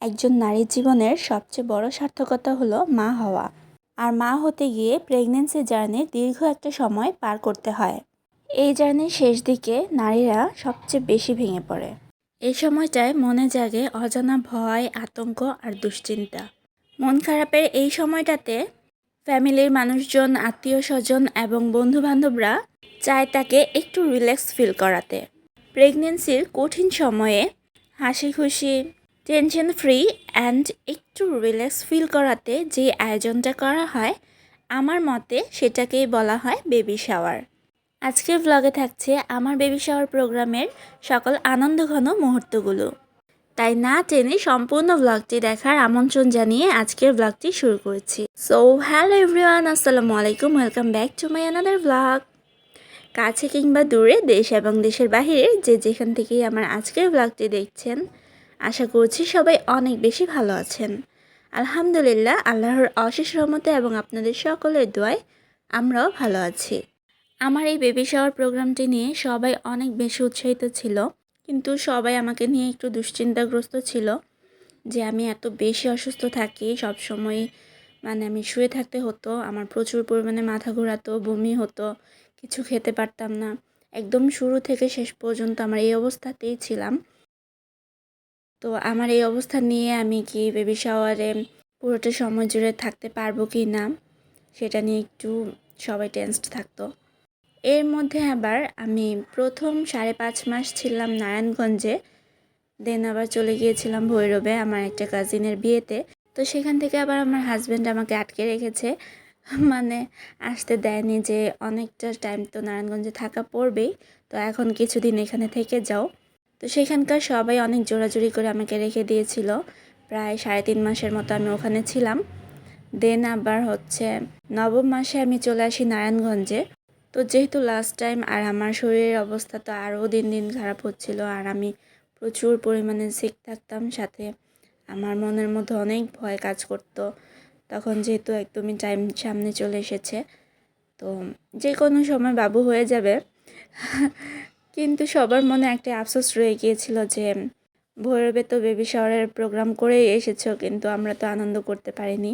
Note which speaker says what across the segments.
Speaker 1: একজন নারীর জীবনের সবচেয়ে বড় সার্থকতা হলো মা হওয়া। আর মা হতে গিয়ে প্রেগনেন্সি জার্নির দীর্ঘ একটা সময় পার করতে হয়। এই জার্নির শেষ দিকে নারীরা সবচেয়ে বেশি ভেঙে পড়ে। এই সময়টায় মনে জাগে অজানা ভয়, আতঙ্ক আর দুশ্চিন্তা। মন খারাপের এই সময়টাতে ফ্যামিলির মানুষজন আত্মীয় স্বজন এবং বন্ধুবান্ধবরা চায় তাকে একটু রিল্যাক্স ফিল করাতে। প্রেগনেন্সির কঠিন সময়ে হাসি খুশি টেনশন ফ্রি অ্যান্ড একটু রিল্যাক্স ফিল করাতে যে আয়োজনটা করা হয়, আমার মতে সেটাকেই বলা হয় বেবি শাওয়ার। আজকের ব্লগে থাকছে আমার বেবি শাওয়ার প্রোগ্রামের সকল আনন্দঘন মুহূর্তগুলো। তাই না টেনে সম্পূর্ণ ব্লগটি দেখার আমন্ত্রণ জানিয়ে আজকের ব্লগটি শুরু করছি। সো হ্যালো এভরিওয়ান আসসালামু আলাইকুম welcome back to my another blog কাছে কিংবা দূরে, দেশ এবং দেশের বাইরে যে যেখান থেকেই আমার আজকের ব্লগটি দেখছেন আশা করছি সবাই অনেক বেশি ভালো আছেন। আলহামদুলিল্লাহ, আল্লাহর অশেষ রহমতে এবং আপনাদের সকলের দোয়ায় আমরাও ভালো আছি। আমার এই বেবি শাওয়ার প্রোগ্রামটি নিয়ে সবাই অনেক বেশি উৎসাহিত ছিল, কিন্তু সবাই আমাকে নিয়ে একটু দুশ্চিন্তাগ্রস্ত ছিল যে আমি এত বেশি অসুস্থ থাকি, সব সময় মানে আমি শুয়ে থাকতে হতো, আমার প্রচুর পরিমাণে মাথা ঘোরাতো, বমি হতো, কিছু খেতে পারতাম না। একদম শুরু থেকে শেষ পর্যন্ত আমার এই অবস্থাতেই ছিলাম। তো আমার এই অবস্থা নিয়ে আমি কি বেবি শাওয়ারে পুরোটা সময় জুড়ে থাকতে পারব কি না, সেটা নিয়ে একটু সবাই টেন্সড থাকতো। এর মধ্যে আবার আমি প্রথম সাড়ে পাঁচ মাস ছিলাম নারায়ণগঞ্জে দেন আবার চলে গিয়েছিলাম ভৈরবে আমার একটা কাজিনের বিয়েতে। তো সেখান থেকে আবার আমার হাজব্যান্ড আমাকে আটকে রেখেছে মানে আসতে দেয়নি যে অনেকটা টাইম তো নারায়ণগঞ্জে থাকা পড়বেই, তো এখন কিছুদিন এখানে থেকে যাও। তো সেখানকার সবাই অনেক জোরাজুরি করে আমাকে রেখে দিয়েছিল। প্রায় সাড়ে তিন মাসের মতো আমি ওখানে ছিলাম। দেন আবার হচ্ছে নবম মাসে আমি চলে আসি নারায়ণগঞ্জে। তো যেহেতু লাস্ট টাইম আর আমার শরীরের অবস্থা তো আরও দিন দিন খারাপ হচ্ছিল আর আমি প্রচুর পরিমাণে সিক থাকতাম, সাথে আমার মনের মধ্যে অনেক ভয় কাজ করতো। তখন যেহেতু একদমই টাইম সামনে চলে এসেছে। তো যে কোনো সময় বাবু হয়ে যাবে। কিন্তু সবার মনে একটা আফসোস রয়ে গিয়েছিল যে, ভৈরবে তো বেবি শাওয়ারের প্রোগ্রাম করেই এসেছ, কিন্তু আমরা তো আনন্দ করতে পারিনি।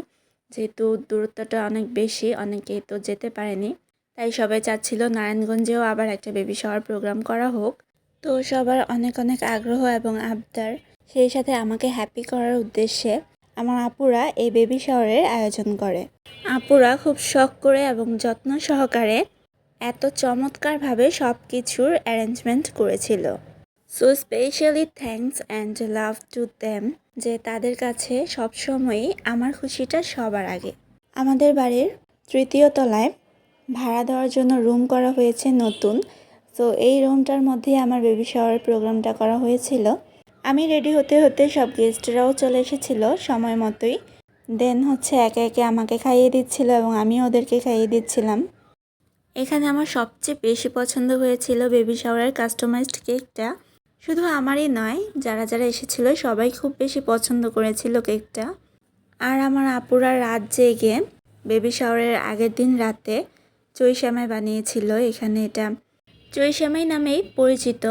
Speaker 1: যেহেতু দূরত্বটা অনেক বেশি, অনেকেই তো যেতে পারেনি। তাই সবাই চাচ্ছিল নারায়ণগঞ্জেও আবার একটা বেবি শাওয়ার প্রোগ্রাম করা হোক। তো সবার অনেক অনেক আগ্রহ এবং আবদার। সেই সাথে আমাকে হ্যাপি করার উদ্দেশ্যে আমার আপুরা এই বেবি শাওয়ারের আয়োজন করে। আপুরা খুব শখ করে এবং যত্ন সহকারে এত চমৎকারভাবে সব কিছুর অ্যারেঞ্জমেন্ট করেছিল। So specially thanks and love to them যে তাদের কাছে সবসময়ই আমার খুশিটা সবার আগে। আমাদের বাড়ির তৃতীয় তলায় ভাড়া দেওয়ার জন্য রুম করা হয়েছে নতুন। তো এই রুমটার মধ্যেই আমার বেবি শাওয়ার প্রোগ্রামটা করা হয়েছিল। আমি রেডি হতে হতে সব গেস্টরাও চলে এসেছিল সময় মতোই। দেন হচ্ছে একে একে আমাকে খাইয়ে দিচ্ছিল এবং আমি ওদেরকে খাইয়ে দিচ্ছিলাম। এখানে আমার সবচেয়ে বেশি পছন্দ হয়েছিল বেবি শাওয়ারের কাস্টমাইজড কেকটা শুধু আমারই নয়, যারা যারা এসেছিল সবাই খুব বেশি পছন্দ করেছিল কেকটা আর আমার আপুরা রাত জেগে বেবি শাওয়ারের আগের দিন রাতে চই শ্যামাই বানিয়েছিল। এখানে এটা চই শ্যামাই নামেই পরিচিত।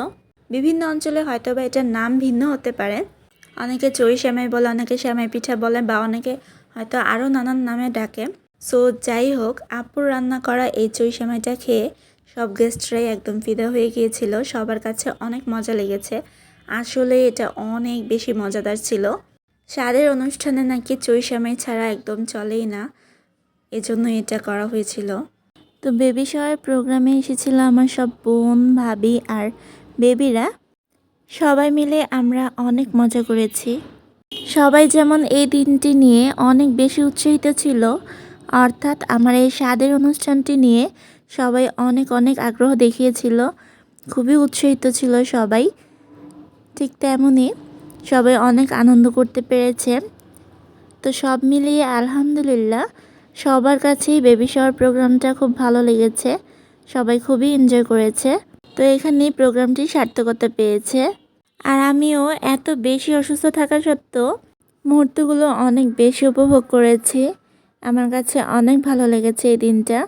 Speaker 1: বিভিন্ন অঞ্চলে হয়তো বা এটার নাম ভিন্ন হতে পারে। অনেকে চই শ্যামাই বলে, অনেকে শ্যামাই পিঠা বলে বা অনেকে হয়তো আরও নানান নামে ডাকে। সো যাই হোক, আপুর রান্না করা এই চই সেমাইটা খেয়ে সব গেস্টরাই একদম ফিদা হয়ে গিয়েছিল। সবার কাছে অনেক মজা লেগেছে। আসলে এটা অনেক বেশি মজাদার ছিল। স্বাদের অনুষ্ঠানে নাকি চই সেমাই ছাড়া একদম চলেই না। এজন্য এটা করা হয়েছিল। তো বেবি শাওয়ার প্রোগ্রামে এসেছিল আমার সব বোন, ভাবি আর বেবিরা। সবাই মিলে আমরা অনেক মজা করেছি। সবাই যেমন এই দিনটি নিয়ে অনেক বেশি উৎসাহিত ছিল অর্থাৎ আমার এই স্বাদের অনুষ্ঠানটি নিয়ে সবাই অনেক অনেক আগ্রহ দেখিয়েছিল। খুবই উৎসাহিত ছিল সবাই। ঠিক তেমনই সবাই অনেক আনন্দ করতে পেরেছে। তো সব মিলিয়ে আলহামদুলিল্লাহ সবার কাছেই বেবি শাওয়ার প্রোগ্রামটা খুব ভালো লেগেছে। সবাই খুবই এনজয় করেছে। তো এখানেই প্রোগ্রামটি সার্থকতা পেয়েছে। আর আমিও এত বেশি অসুস্থ থাকা সত্ত্বেও মুহূর্তগুলো অনেক বেশি উপভোগ করেছি। আমার কাছে অনেক ভালো লেগেছে এই দিনটা।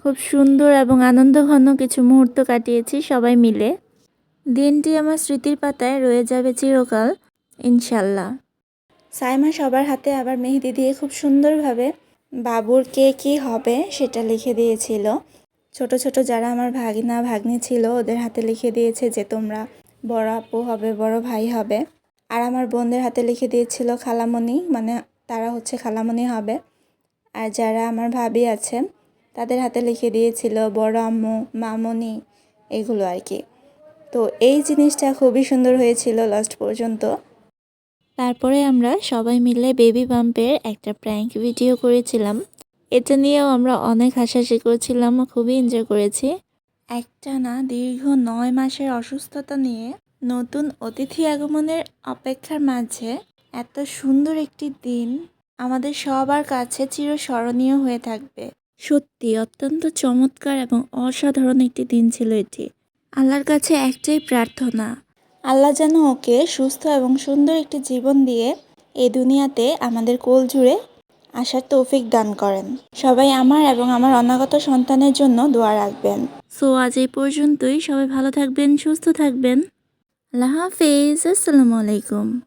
Speaker 1: খুব সুন্দর এবং আনন্দঘন কিছু মুহূর্ত কাটিয়েছি সবাই মিলে। দিনটি আমার স্মৃতির পাতায় রয়ে যাবে চিরকাল, ইনশাল্লাহ। সাইমা সবার হাতে আবার মেহেদি দিয়ে খুব সুন্দরভাবে বাবুর কে কী হবে সেটা লিখে দিয়েছিল। ছোট ছোট যারা আমার ভাগিনা, ভাগ্নি ছিল ওদের হাতে লিখে দিয়েছে যে তোমরা বড় আপু হবে, বড় ভাই হবে। আর আমার বোনদের হাতে লিখে দিয়েছিল খালামণি মানে তারা হচ্ছে খালামণি হবে। আর যারা আমার ভাবি আছে, তাদের হাতে লিখে দিয়েছিল বড় আম্মু, মামনি, এগুলো আর কি। তো এই জিনিসটা খুবই সুন্দর হয়েছিল লাস্ট পর্যন্ত। তারপরে আমরা সবাই মিলে বেবি বাম্পের একটা প্র্যাঙ্ক ভিডিও করেছিলাম। এটা নিয়েও আমরা অনেক হাসাহাসি করেছিলাম, খুবই এনজয় করেছি। একটা না দীর্ঘ নয় মাসের অসুস্থতা নিয়ে নতুন অতিথি আগমনের অপেক্ষার মাঝে এত সুন্দর একটি দিন আমাদের সবার কাছে চিরস্মরণীয় হয়ে থাকবে। সত্যি, অত্যন্ত চমৎকার এবং অসাধারণ একটি দিন ছিল এটি। আল্লাহর কাছে একটাই প্রার্থনা, আল্লাহ যেন ওকে সুস্থ এবং সুন্দর একটি জীবন দিয়ে এ দুনিয়াতে আমাদের কোল জুড়ে আসার তৌফিক দান করেন। সবাই আমার এবং আমার অনাগত সন্তানের জন্য দোয়া রাখবেন। সো, আজ এই পর্যন্তই। সবাই ভালো থাকবেন, সুস্থ থাকবেন। আল্লাহ হাফেজ। আসসালামু আলাইকুম।